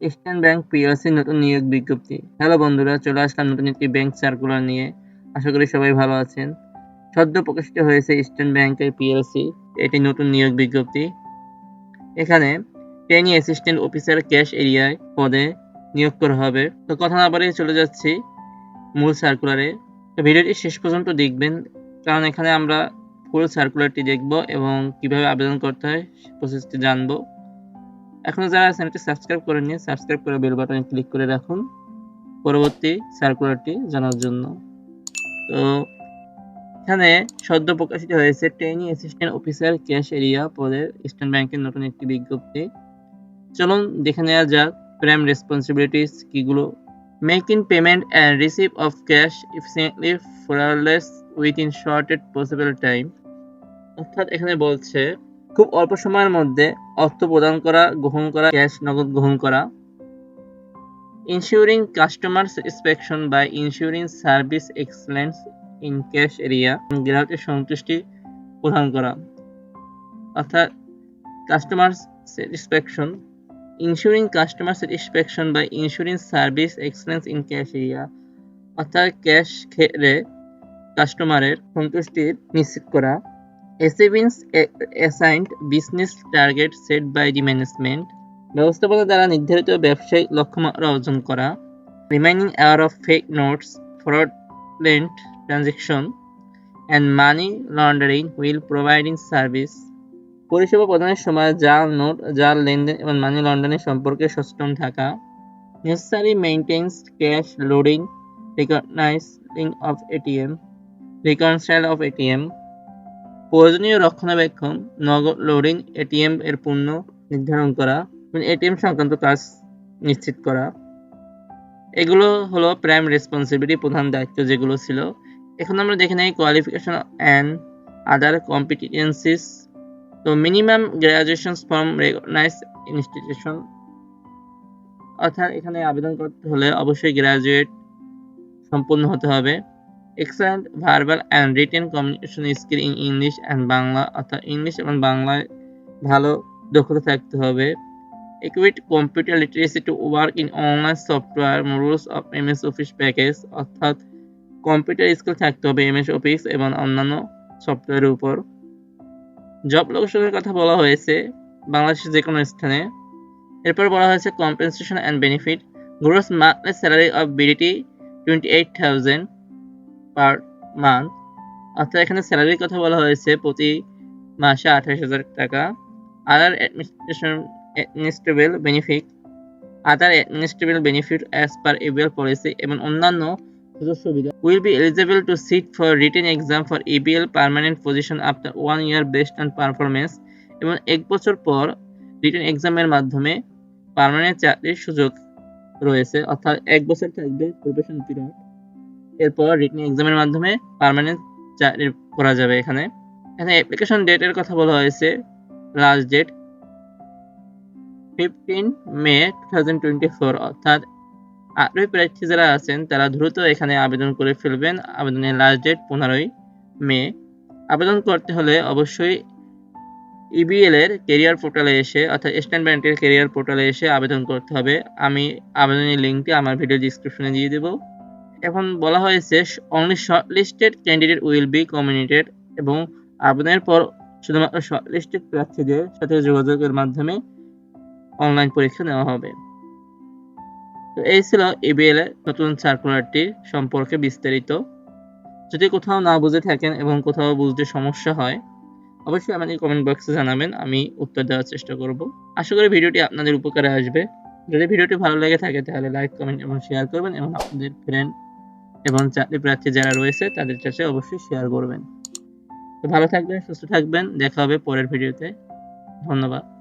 Eastern bank PLC নতুন নিয়োগ বিজ্ঞপ্তি। হ্যালো বন্ধুরা, চলে আসলাম নতুন একটি ব্যাংক সার্কুলার নিয়ে। আশা করি সবাই ভালো আছেন। সদ্য প্রকাশিত হয়েছে ইস্টার্ন ব্যাংকের পিএলসি এটি নতুন নিয়োগ বিজ্ঞপ্তি। এখানে ট্রেনি অ্যাসিস্ট্যান্ট অফিসার ক্যাশ এরিয়ায় পদে নিয়োগ করা হবে। তো কথা না বাড়িয়ে চলে যাচ্ছি মূল সার্কুলারে। তো ভিডিওটি শেষ পর্যন্ত দেখবেন, কারণ এখানে আমরা ফুল সার্কুলারটি দেখব এবং কীভাবে আবেদন করতে হয় প্রসেসটি জানব। এখনও যারা চ্যানেলটি সাবস্ক্রাইব করেননি সাবস্ক্রাইব করে বেল বাটনে ক্লিক করে রাখুন। পরবর্তী সার্কুলারটি জানার জন্য। তো, এখানে সদ্য প্রকাশিত হয়েছে training assistant officer cash area পদের ইস্টার্ন ব্যাংকের নতুন একটি বিজ্ঞপ্তি। চলুন দেখে নেওয়া যাক prime responsibilities কিগুলো। Making payment and receive of cash efficiently flawless with in shortest possible time অর্থাৎ এখানে বলছে খুব অল্প সময়ের মধ্যে অর্থ প্রদান করা, গ্রহণ করা, ক্যাশ নগদ গ্রহণ করা। Ensuring customer satisfaction by ensuring service excellence in cash area গ্রাহকের সন্তুষ্টি প্রদান করা। অর্থাৎ customer satisfaction ensuring customer satisfaction by ensuring service excellence in cash area, অর্থাৎ ক্যাশ ক্ষেত্রে কাস্টমারের সন্তুষ্টির নিশ্চিত করা। Achieving assigned business target set by the management ব্যবস্থাপনা দ্বারা নির্ধারিত ব্যবসায়িক লক্ষ্যমাত্রা অর্জন করা remaining aware of fake notes fraudulent transaction and money laundering while providing service পরিষেবা প্রদানের সময় জাল নোট, জাল লেনদেন এবং মানি লন্ডারিং সম্পর্কে সচেতন থাকা। Necessary maintenance cash loading recognising of ATM reconcile of ATM প্রয়োজনীয় রক্ষণাবেক্ষণ, নগদ লোডিং, এটিএম এর পূর্ণ নির্ধারণ করা এটিএম সংক্রান্ত কাজ নিশ্চিত করা। এগুলো হলো প্রাইম রেসপন্সিবিলিটি প্রধান দায়িত্ব যেগুলো ছিল। এখন আমরা দেখে নেই কোয়ালিফিকেশন অ্যান্ড আদার কম্পিটেন্সিস তো minimum graduation from recognise institution অর্থাৎ এখানে আবেদন করতে হলে অবশ্যই গ্রাজুয়েট সম্পূর্ণ হতে হবে। Excellent verbal and written communication skill in English and Bangla অর্থাৎ ইংলিশ এবং বাংলায় ভালো দক্ষতা থাকতে হবে। Equip computer literacy to work in online software models of MS Office package অর্থাৎ কম্পিউটার স্কিল থাকতে হবে এমএস অফিস এবং অন্যান্য সফটওয়্যারের উপর। জব লোকেশনের কথা বলা হয়েছে বাংলাদেশের যে কোনো স্থানে। এরপর বলা হয়েছে compensation and benefit gross monthly salary of BDT twenty eight thousand per month. অর্থাৎ এখানে স্যালারির কথা বলা হয়েছে প্রতি মাসে আঠাশ হাজার টাকা। Other administration administrable benefit other administrable benefit as per ABL policy এবং অন্যান্য সুযোগ সুবিধা will be eligible to sit for written exam for ABL permanent position after one year based on performance এবং এক বছর পর রিটেন এক্সামের মাধ্যমে পার্মানেন্ট চাকরির সুযোগ রয়েছে। অর্থাৎ এক বছর থাকবে প্রফেশন পিরিয়ড এরপর রিটেন এক্সামের মাধ্যমে পার্মানেন্ট চাকরি করা যাবে এখানে। এখানে অ্যাপ্লিকেশন ডেটের কথা বলা হয়েছে। Last date fifteen May two thousand twenty four অর্থাৎ আগ্রহী প্রার্থী যারা আছেন, তারা দ্রুত এখানে আবেদন করে ফেলবেন। আবেদনের লাস্ট ডেট পনেরোই মে আবেদন করতে হলে অবশ্যই ইবিএল এর কেরিয়ার পোর্টালে এসে, অর্থাৎ স্টেট ব্যাংকের কেরিয়ার পোর্টালে এসে আবেদন করতে হবে। আমি আবেদনের লিঙ্কটি আমার ভিডিও ডিসক্রিপশনে দিয়ে দেবো। এখন বলা হয়েছে only short listed candidate will be communicated এবং আবেদনের পর শুধুমাত্র শর্ট লিস্টেড প্রার্থীদের সাথে যোগাযোগের মাধ্যমে অনলাইন পরীক্ষা নেওয়া হবে। তো এই ছিল এবিএল এর নতুন সার্কুলারটি সম্পর্কে বিস্তারিত। যদি কোথাও না বুঝে থাকেন এবং কোথাও বুঝতে সমস্যা হয়, অবশ্যই আমাকে কমেন্ট বক্সে জানাবেন, আমি উত্তর দেওয়ার চেষ্টা করব। আশা করি ভিডিওটি আপনাদের উপকারে আসবে। যদি ভিডিওটি ভালো লেগে থাকে, তাহলে লাইক কমেন্ট এবং শেয়ার করবেন এবং আপনাদের ফ্রেন্ড এবং চাকরি প্রার্থী যারা রয়েছে, তাদের কাছে অবশ্যই শেয়ার করবেন। তো ভালো থাকবেন, সুস্থ থাকবেন, দেখা হবে পরের ভিডিওতে। ধন্যবাদ।